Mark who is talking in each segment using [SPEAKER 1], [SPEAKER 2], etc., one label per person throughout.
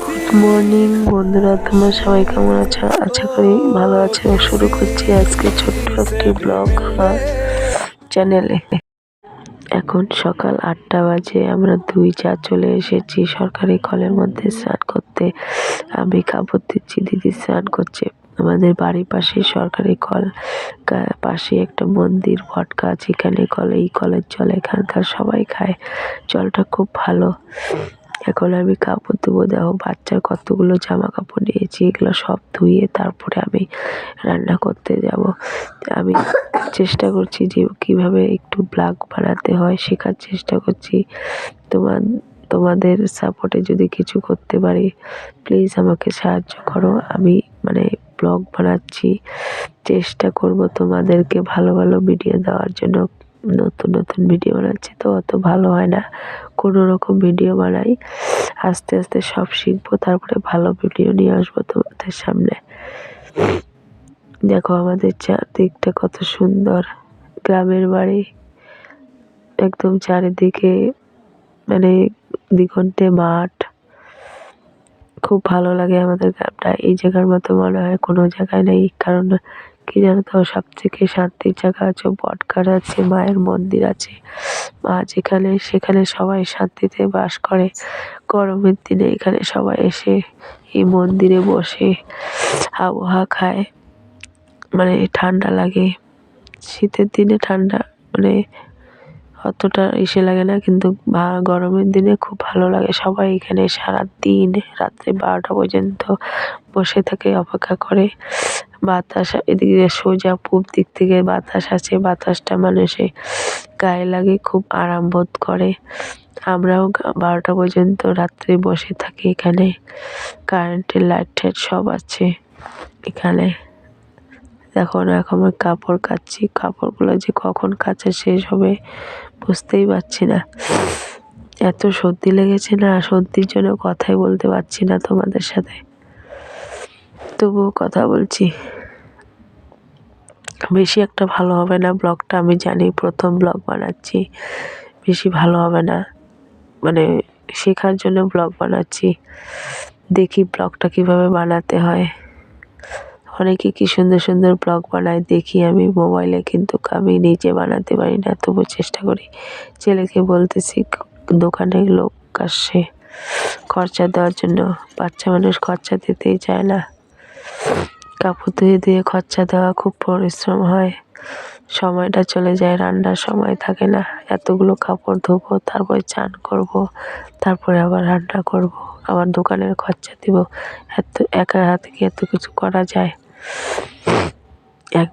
[SPEAKER 1] Good morning বন্ধুরা, তোমরা সবাই কেমন আছো? আশা করি ভালো আছো শুরু করছি আজকে ছোট্ট একটি ব্লগ বা চ্যানেলে এখন সকাল আটটা বাজে, আমরা দুই চা চলে এসেছি। সরকারি কলের মধ্যে স্নান করতে। আমি কাপড় দিচ্ছি, দিদি স্নান করছে। আমাদের বাড়ির পাশে সরকারি কল পাশে একটা মন্দির বট গাছ এখানে কল, এই কলের জল এখানকার সবাই খায়। জলটা খুব ভালো। এখন আমি কাপড় ধুবো, দেখো বাচ্চার কতগুলো জামা কাপড় নিয়েছি, এগুলো সব ধুয়ে তারপরে আমি রান্না করতে যাব। আমি চেষ্টা করছি যে কীভাবে একটু ব্লগ বানাতে হয়, শেখার চেষ্টা করছি। তোমার, তোমাদের সাপোর্টে যদি কিছু করতে পারি প্লিজ আমাকে সাহায্য করো। আমি মানে ব্লগ বানাচ্ছি, চেষ্টা করব তোমাদেরকে ভালো ভালো ভিডিও দেওয়ার জন্য। নতুন নতুন ভিডিও বানাচ্ছি তো অত ভালো হয় না। কোনো রকম ভিডিও বানাই, আস্তে আস্তে সব শিখব, তারপরে ভালো ভিডিও নিয়ে আসব তোমাদের সামনে। দেখো আমাদের চারদিকটা কত সুন্দর, গ্রামের বাড়ি, একদম চারিদিকে মানে দিগন্তে মাঠ। খুব ভালো লাগে আমাদের গ্রামটা, এই জায়গার মতো মনে হয় কোনো জায়গায় নেই, কারণ কি জানো তো সব থেকে শান্তির জায়গা আছে, বটগাছ আছে, মায়ের মন্দির আছে। মা যেখানে, সেখানে সবাই শান্তিতে বাস করে। গরমের দিনে এখানে সবাই এসে এই মন্দিরে বসে আবহাওয়া খায়। মানে ঠান্ডা লাগে। শীতের দিনে ঠান্ডা মানে অতটা ইসে লাগে না, কিন্তু গরমের দিনে খুব ভালো লাগে। সবাই এখানে সারা দিন রাত্রে বারোটা পর্যন্ত বসে থাকে, অপেক্ষা করে। বাতাস, এদিকে সোজা পূব দিক থেকে বাতাস আছে বাতাসটা মানুষে গায়ে লাগে, খুব আরাম বোধ করে। আমরাও বারোটা পর্যন্ত রাত্রে বসে থাকি এখানে। কারেন্টের লাইট টাইট সব আছে এখানে। দেখো না, এখন আমি কাপড় কাচ্ছি। কাপড়গুলো যে কখন কাচা শেষ হবে বুঝতেই পারছি না। এত সর্দি লেগেছে না, সর্দির জন্য কথাই বলতে পারছি না তোমাদের সাথে। তবুও কথা বলছি। বেশি একটা ভালো হবে না ব্লগটা? আমি জানি প্রথম ব্লগ বানাচ্ছি, বেশি ভালো হবে না। মানে শেখার জন্য ব্লগ বানাচ্ছি। দেখি ব্লগটা কীভাবে বানাতে হয়। অনেকে কি সুন্দর সুন্দর ব্লগ বানায়, দেখি আমি মোবাইলে কিন্তু আমি নিজে বানাতে পারি না। তবু চেষ্টা করি। ছেলেকে বলতেছি, দোকানে লোক আসছে খরচা দেওয়ার জন্য। বাচ্চা মানুষ খরচা দিতেই চায় না। কাপড় ধুয়ে দিয়ে খরচা দেওয়া খুব পরিশ্রম হয়। সময়টা চলে যায়, রান্নার সময় থাকে না। এতগুলো কাপড় ধোবো, তারপরে চান করব, তারপরে আবার রান্না করব, আবার দোকানের খরচা দিব। এত, একা হাতে কি এত কিছু করা যায়? এক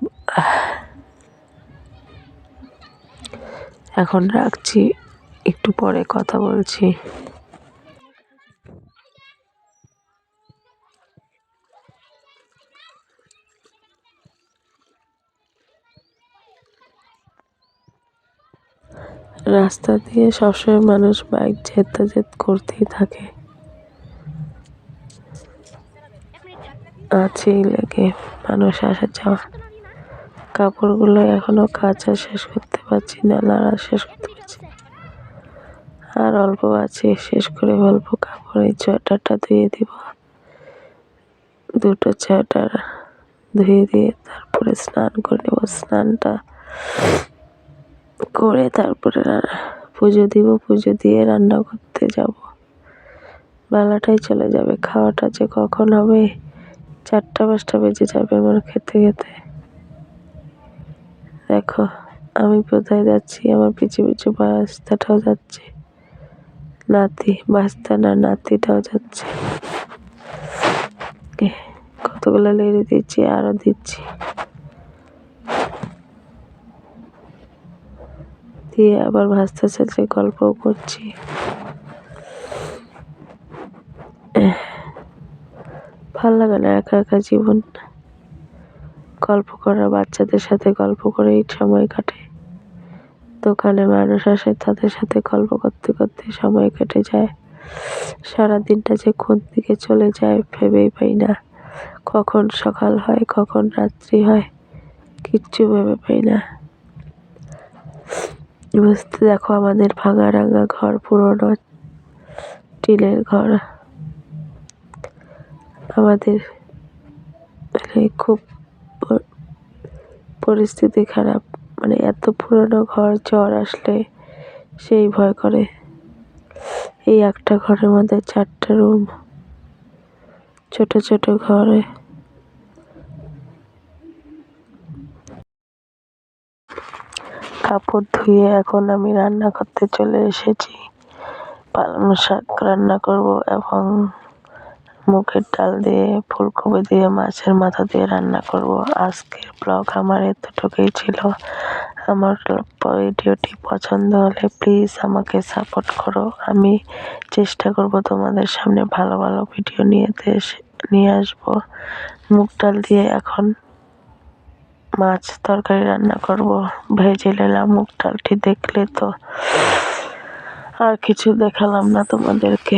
[SPEAKER 1] এখন রাখছি, একটু পরে কথা বলছি। রাস্তা দিয়ে সবসময় মানুষ বাইক যাতায়াত করতেই থাকে। আছেই লেগে মানুষ আসা যাওয়া কাপড়গুলো এখনও কাঁচা শেষ করতে পারছি না, নাড়া শেষ করতে পারছি আর অল্প আছে, শেষ করে অল্প কাপড়, এই ধুয়ে দিব। দুটো সোয়েটার ধুয়ে দিয়ে তারপরে স্নান করে নেব। স্নানটা করে তারপরে পুজো দিব, পুজো দিয়ে রান্না করতে যাব। বেলাটাই চলে যাবে, খাওয়াটা যে কখন হবে, চারটা, পাঁচটা বেজে যাবে আমার খেতে খেতে। দেখো, আমি কোথায় যাচ্ছি, আমার পিছু পিছু বাস্তাটাও যাচ্ছে। নাতি, বাস্তা না নাতিটাও যাচ্ছে। কতগুলো লেড়ে দিচ্ছি আরও দিচ্ছি। দিয়ে আবার ভাসতে সাথে গল্পও করছি। ভালো লাগে না একা একা জীবন। গল্প করা, বাচ্চাদের সাথে গল্প করেই সময় কাটে। দোকানে মানুষ আসে, তাদের সাথে গল্প করতে করতে সময় কেটে যায়। সারা দিনটা যে কোন দিকে চলে যায় ভেবেই পাই না। কখন সকাল হয়, কখন রাত্রি হয়, কিচ্ছু ভেবে পাই না। বুঝতে দেখো, আমাদের ভাঙা রাঙা ঘর, পুরোনো টিলের ঘর। আমাদের মানে খুব পরিস্থিতি খারাপ। মানে এত পুরনো ঘর ঝড় আসলে সেই ভয় করে। এই একটা ঘরের মধ্যে চারটা রুম, ছোট ছোট ঘরে। কাপড় ধুয়ে এখন আমি রান্না করতে চলে এসেছি। পালং শাক রান্না করব এবং মুগের ডাল দিয়ে, ফুলকপি দিয়ে, মাছের মাথা দিয়ে রান্না করব। আজকের ব্লগ আমার এতটুকুই ছিল। আমার ভিডিওটি পছন্দ হলে প্লিজ আমাকে সাপোর্ট করো। আমি চেষ্টা করব তোমাদের সামনে ভালো ভালো ভিডিও নিয়ে নিয়ে আসব। মুগ ডাল দিয়ে এখন মাছ তরকারি রান্না করব। ভেজে নিলাম মুগ ডালটি, দেখলে তো আর কিছু দেখালাম না তোমাদেরকে।